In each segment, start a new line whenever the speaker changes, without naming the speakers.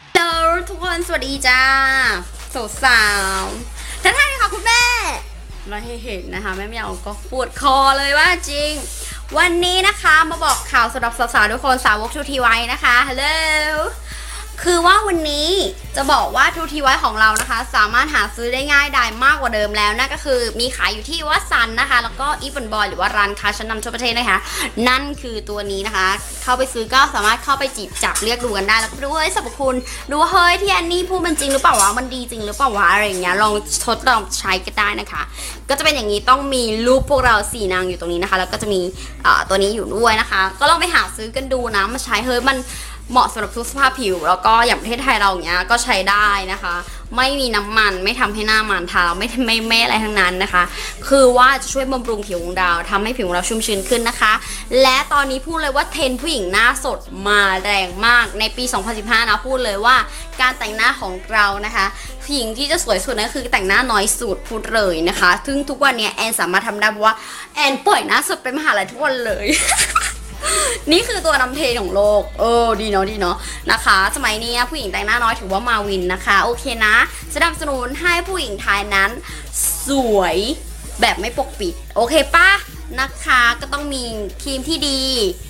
ฮัลโหลทุกคนสวัสดีจ้าสาวสาวท่านท่านค่ะคุณแม่ เราให้เห็นนะคะ แม่เมียวก็ปวดคอเลยว่าจริง วันนี้นะคะมาบอกข่าวสำหรับสาวๆทุกคนสาวกทูทีไว้นะคะฮัลโหลคือว่าวันนี้จะบอกว่าทูทีไว้ของเรานะคะ สามารถหาซื้อได้ง่ายดายมากกว่าเดิมแล้วนั่นก็คือมีขายอยู่ที่วัดซันนะคะ แล้วก็อีฟนบอยหรือว่าร้านค้าชั้นนำทั่วประเทศนะคะ นั่นคือตัวนี้นะคะ เข้าไปซื้อก็สามารถเข้าไปจีบจับเลือกดูกันได้แล้วก็ดูเฮ้ยสรรพคุณดูเฮ้ยที่อันนี้พูดมันจริงหรือเปล่าวะมันดีจริงหรือเปล่าวะอะไรอย่างเงี้ยลองทดลองใช้ก็ได้นะคะ ก็จะเป็นอย่างนี้ต้องมีรูปพวกเราสี่นางอยู่ตรงนี้นะคะ แล้วก็จะมีตัวนี้อยู่ด้วยนะคะ ก็ลองไปหาซื้อกันดูนะมาใช้เฮ้ยมันเหมาะสำหรับทุกสภาพผิว แล้วก็อย่างประเทศไทยเราอย่างเงี้ยก็ใช้ช้ได้นะคะ ไม่มีน้ำมันไม่ทำให้หน้ามันทาไม่ไม่ไม่อะไรทั้งนั้นนะคะ คือว่าจะช่วยบำรุงผิวของเราทำให้ผิวของเราชุ่มชื้นขึ้นนะคะ และตอนนี้พูดเลยว่าเทรนผู้หญิงหน้าสดมาแรงมากในปี 2015 นะพูดเลยว่าการแต่งหน้าของเรานะคะผู้หญิงที่จะสวยสุดนั่นคือแต่งหน้าน้อยสุดพูดเลยนะคะ ซึ่งทุกวันนี้แอนสามารถทำได้เพราะว่าแอนปล่อยหน้าสดไปมหาลัยทุกวันเลย นี่คือตัวนำเทรนของโลก เออ ดีเนาะดีเนาะนะคะ สมัยนี้ผู้หญิงแต่งหน้าน้อยถือว่ามาวินนะคะ โอเคนะสนับสนุนให้ผู้หญิงไทยนั้น สวยแบบไม่ปกปิด โอเคปะนะคะก็ต้องมีครีมที่ดี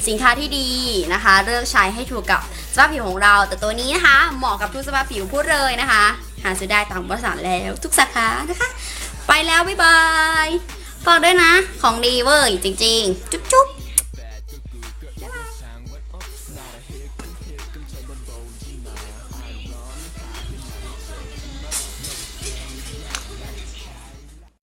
สินค้าที่ดีนะคะ เลือกใช้ให้ถูกกับสภาพผิวของเรา แต่ตัวนี้นะคะ เหมาะกับทุกสภาพผิวพูดเลยนะคะ หาซื้อได้ตามบริษัทแล้ว ทุกสาขานะคะ ไปแล้ว บ๊ายบายฝากด้วยนะ ของดีเว้ยจริง ๆ จุ๊บ